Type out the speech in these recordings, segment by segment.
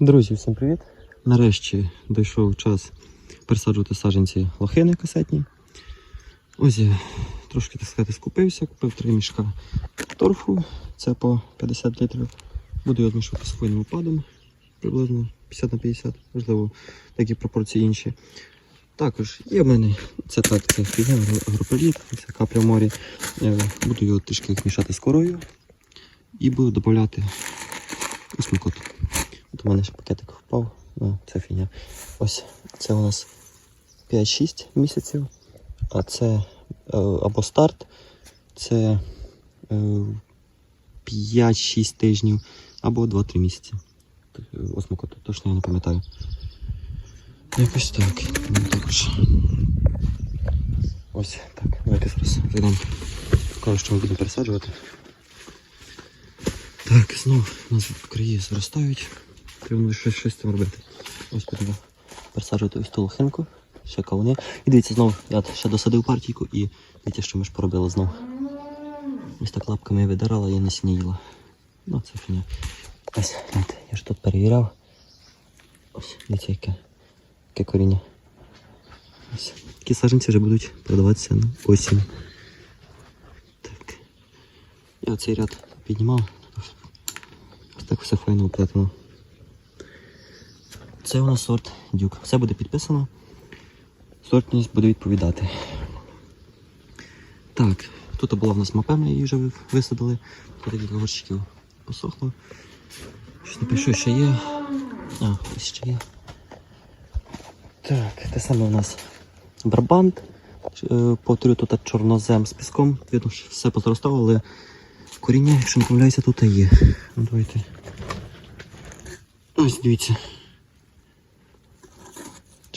Друзі, всім привіт! Нарешті дійшов час пересаджувати саджанці лохини касетні. Ось я трошки, так сказати, скупився, купив три мішка торфу, це по 50 літрів. Буду його змішувати з опадом, приблизно 50 на 50, можливо, такі пропорції інші. Також є в мене, це так, це фігня, агропеліт, це капля в морі. Е, Буду його трішки мішати з корою і буду додати осмокоту. От у мене ще пакетик впав. Ну, це фігня. Ось це у нас 5-6 місяців, а це е, або старт, це е, 5-6 тижнів, або 2-3 місяці. Осмокоту, точно я не пам'ятаю. Якось так. Ну, також. Ось так. Давайте зараз зайдемо. Покажу, що ми будемо пересаджувати. Так, знову у нас краї зростають. Треба щось, щось з цим робити. Ось будемо пересаджувати ось ту лохинку, ще кавуни. І дивіться, знову я ще досадив партійку і дивіться, що ми ж поробили знову. Ось так лапками видирала, я насіння їла. Ну, це фігня. Ось, гляньте, я ж тут перевіряв. Ось, дивіться, яке, яке коріння. Ось. Такі саджанці вже будуть продаватися на осінь. Так. Я цей ряд піднімав. Ось так все файно оплетено. Це у нас сорт дюк. Все буде підписано. Сортність буде відповідати. Так, тут була в нас мапа, ми її вже висадили. Тут декілька горщиків посохло. Щось напишу, ще є. А, ще є. Так, те саме у нас барбант. Е, Повторю, тут чорнозем з піском. Видно, що все позростало, але коріння, якщо не помиляюся, тут і є. Ну, давайте. Ось дивіться.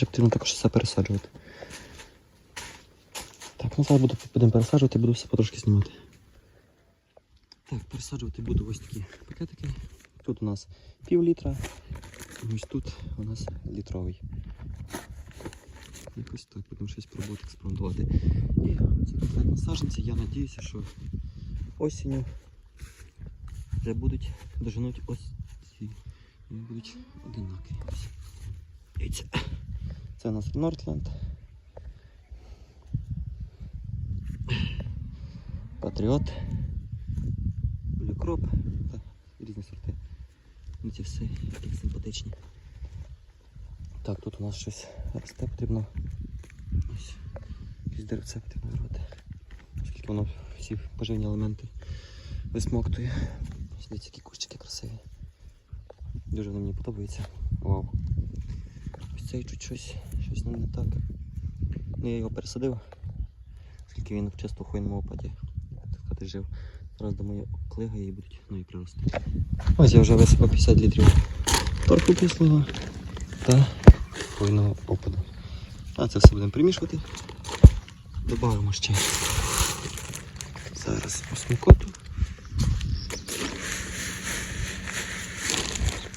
Вже потрібно також все пересаджувати. Так, ну зараз буду, будемо пересаджувати, буду все потрошки знімати. Так, пересаджувати буду ось такі пакетики. Тут у нас пів літра, ось тут у нас літровий. Якось так, будемо щось пробувати експериментувати. І це конкретно саджанці. Я надіюся, що осінню вже будуть доженуть ось ці. Вони будуть одинакові. Ось. Дивіться. Це у нас Нортленд. Патріот. Блюкроп та різні сорти. Ну, Ці все які симпатичні. Так, тут у нас щось росте потрібно. Ось. Якесь деревце потрібно вирвати. Оскільки воно всі поживні елементи висмоктує. Ось Дивіться, які кущики красиві. Дуже вони мені подобаються. Вау. Цей чуть щось, щось не так. Ну, я його пересадив, оскільки він в чисто хвойному опаді, так сказати, жив. Зараз думаю, клигає і будуть нові прирости. Ось я вже висипав 50 літрів торфу кислого та хвойного опаду. А це все будемо примішувати. Добавимо ще зараз осмокоту.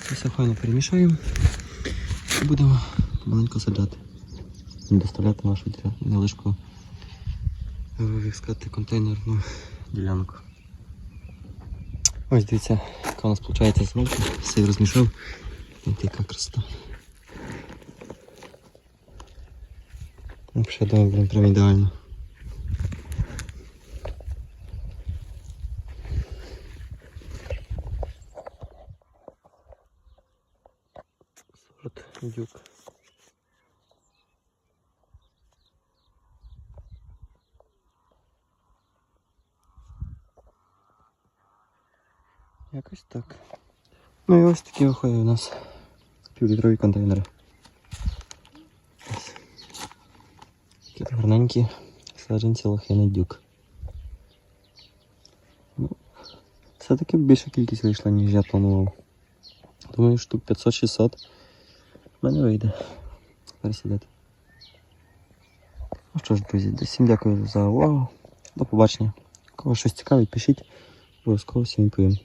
Це все файно перемішаємо і будемо маленько саджати. І доставляти нашу невеличку, е, сказати, контейнерну ділянку. Ось дивіться, яка у нас виходить знову. Все розмішав. Ось яка красота. Взагалі, блін, прям ідеально. Сорт дюк. Якось так. Ну і ось такі виходять у нас півлітрові контейнери. Такі гарненькі саджанці лохини дюк. Ну, все-таки більша кількість вийшла, ніж я планував. Думаю, штук 500-600 в мене вийде пересадити. Ну що ж, друзі, всім дякую за увагу. До побачення. Кого щось цікавить, пишіть. Обов'язково всім відповім.